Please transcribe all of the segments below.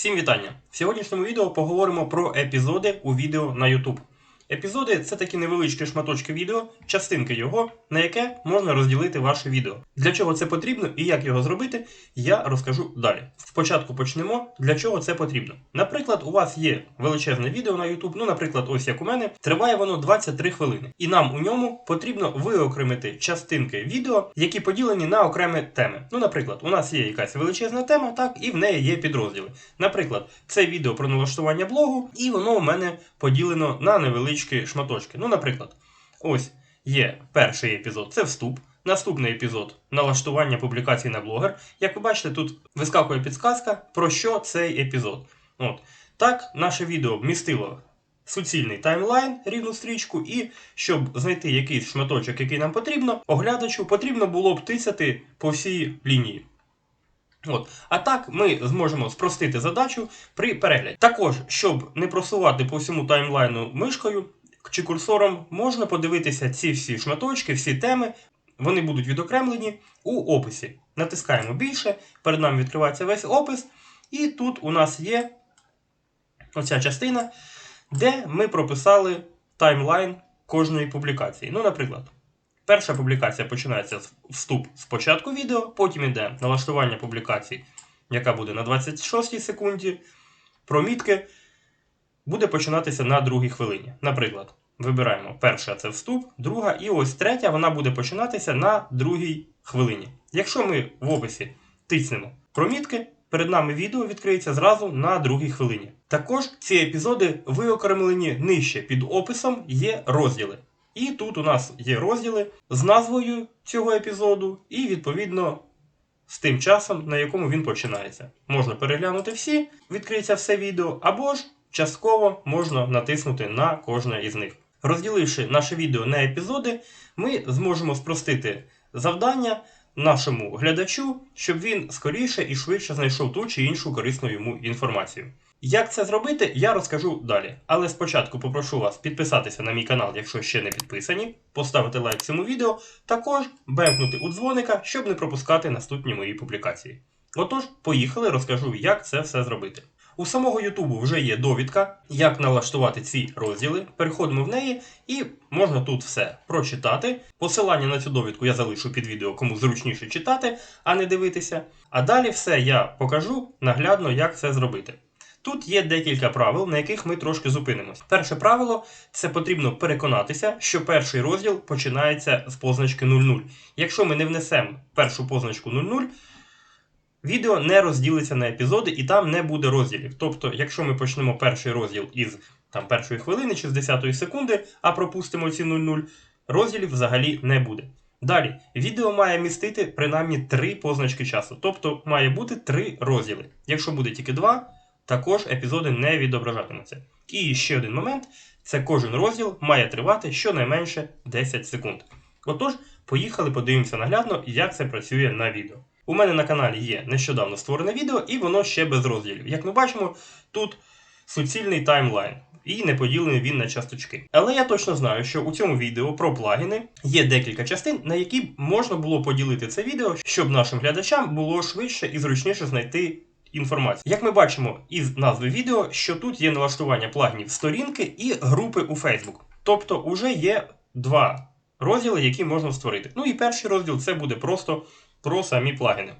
Всім вітання! В сьогоднішньому відео поговоримо про епізоди у відео на YouTube. Епізоди це такі невеличкі шматочки відео, частинки його, на яке можна розділити ваше відео. Для чого це потрібно і як його зробити, я розкажу далі. Спочатку почнемо, для чого це потрібно. Наприклад, у вас є величезне відео на YouTube, ну, наприклад, ось як у мене, триває воно 23 хвилини. І нам у ньому потрібно виокремити частинки відео, які поділені на окремі теми. Ну, наприклад, у нас є якась величезна тема, так, і в неї є підрозділи. Наприклад, це відео про налаштування блогу, і воно у мене поділено на невеличкі шматочки. Ну, наприклад, ось є перший епізод, це вступ. Наступний епізод налаштування публікацій на блогер. Як ви бачите, тут вискакує підсказка, про що цей епізод. От. Так, наше відео вмістило суцільний таймлайн, рівну стрічку, і щоб знайти якийсь шматочок, який нам потрібно, оглядачу потрібно було б тисяти по всій лінії. От. А так ми зможемо спростити задачу при перегляді. Також, щоб не просувати по всьому таймлайну мишкою чи курсором, можна подивитися ці всі шматочки, всі теми. Вони будуть відокремлені у описі. Натискаємо більше, перед нами відкривається весь опис, і тут у нас є оця частина, де ми прописали таймлайн кожної публікації. Ну, наприклад, перша публікація починається з вступ з початку відео, потім йде налаштування публікації, яка буде на 26 секунді. Промітки буде починатися на другій хвилині. Наприклад, вибираємо перша це вступ, друга, і ось третя вона буде починатися на другій хвилині. Якщо ми в описі тиснемо промітки, перед нами відео відкриється зразу на другій хвилині. Також ці епізоди виокремлені нижче під описом є розділи. І тут у нас є розділи з назвою цього епізоду, і відповідно з тим часом, на якому він починається. Можна переглянути всі, відкриється все відео, або ж частково можна натиснути на кожне із них. Розділивши наше відео на епізоди, ми зможемо спростити завдання нашому глядачу, щоб він скоріше і швидше знайшов ту чи іншу корисну йому інформацію. Як це зробити, я розкажу далі. Але спочатку попрошу вас підписатися на мій канал, якщо ще не підписані, поставити лайк цьому відео, також бемкнути у дзвоника, щоб не пропускати наступні мої публікації. Отож, поїхали, розкажу, як це все зробити. У самого Ютубу вже є довідка, як налаштувати ці розділи. Переходимо в неї і можна тут все прочитати. Посилання на цю довідку я залишу під відео, кому зручніше читати, а не дивитися. А далі все я покажу наглядно, як це зробити. Тут є декілька правил, на яких ми трошки зупинимось. Перше правило це потрібно переконатися, що перший розділ починається з позначки 00. Якщо ми не внесемо першу позначку 00, відео не розділиться на епізоди і там не буде розділів. Тобто, якщо ми почнемо перший розділ із там, першої хвилини чи з 10 секунди, а пропустимо ці 00, розділів взагалі не буде. Далі, відео має містити принаймні три позначки часу, тобто має бути три розділи. Якщо буде тільки два, також епізоди не відображатимуться. І ще один момент: це кожен розділ має тривати щонайменше 10 секунд. Отож, поїхали, подивимося наглядно, як це працює на відео. У мене на каналі є нещодавно створене відео, і воно ще без розділів. Як ми бачимо, тут суцільний таймлайн. І не поділений він на часточки. Але я точно знаю, що у цьому відео про плагіни є декілька частин, на які можна було поділити це відео, щоб нашим глядачам було швидше і зручніше знайти інформацію. Як ми бачимо із назви відео, що тут є налаштування плагінів сторінки і групи у Facebook. Тобто, уже є два розділи, які можна створити. Ну і перший розділ це буде просто про самі плагіни.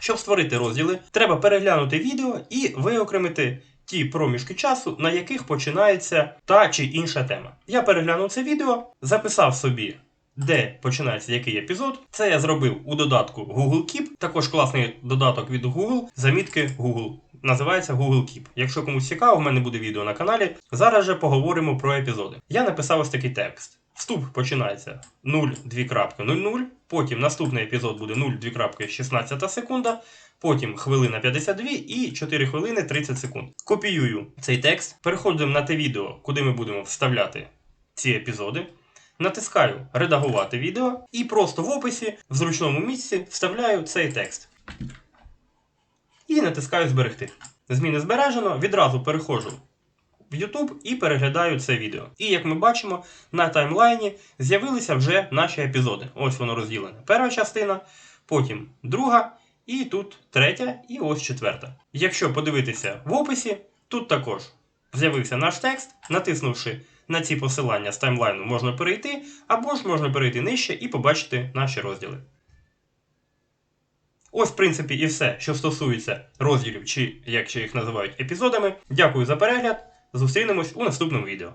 Щоб створити розділи, треба переглянути відео і виокремити ті проміжки часу, на яких починається та чи інша тема. Я переглянув це відео, записав собі, де починається який епізод. Це я зробив у додатку Google Keep, також класний додаток від Google, замітки Google. Називається Google Keep. Якщо комусь цікаво, в мене буде відео на каналі. Зараз же поговоримо про епізоди. Я написав ось такий текст. Вступ починається 0,2.00, потім наступний епізод буде 0,2.16 секунда, потім хвилина 52 і 4 хвилини 30 секунд. Копіюю цей текст, переходимо на те відео, куди ми будемо вставляти ці епізоди. Натискаю Редагувати відео і просто в описі в зручному місці вставляю цей текст. І натискаю Зберегти. Зміни збережено, відразу переходжу в YouTube і переглядаю це відео. І як ми бачимо, на таймлайні з'явилися вже наші епізоди. Ось воно розділене. Перша частина, потім друга і тут третя, і ось четверта. Якщо подивитися в описі, тут також з'явився наш текст, натиснувши на ці посилання з таймлайну, можна перейти, або ж можна перейти нижче і побачити наші розділи. Ось, в принципі, і все, що стосується розділів, чи як ще їх називають епізодами. Дякую за перегляд. Зустрінемось у наступному відео.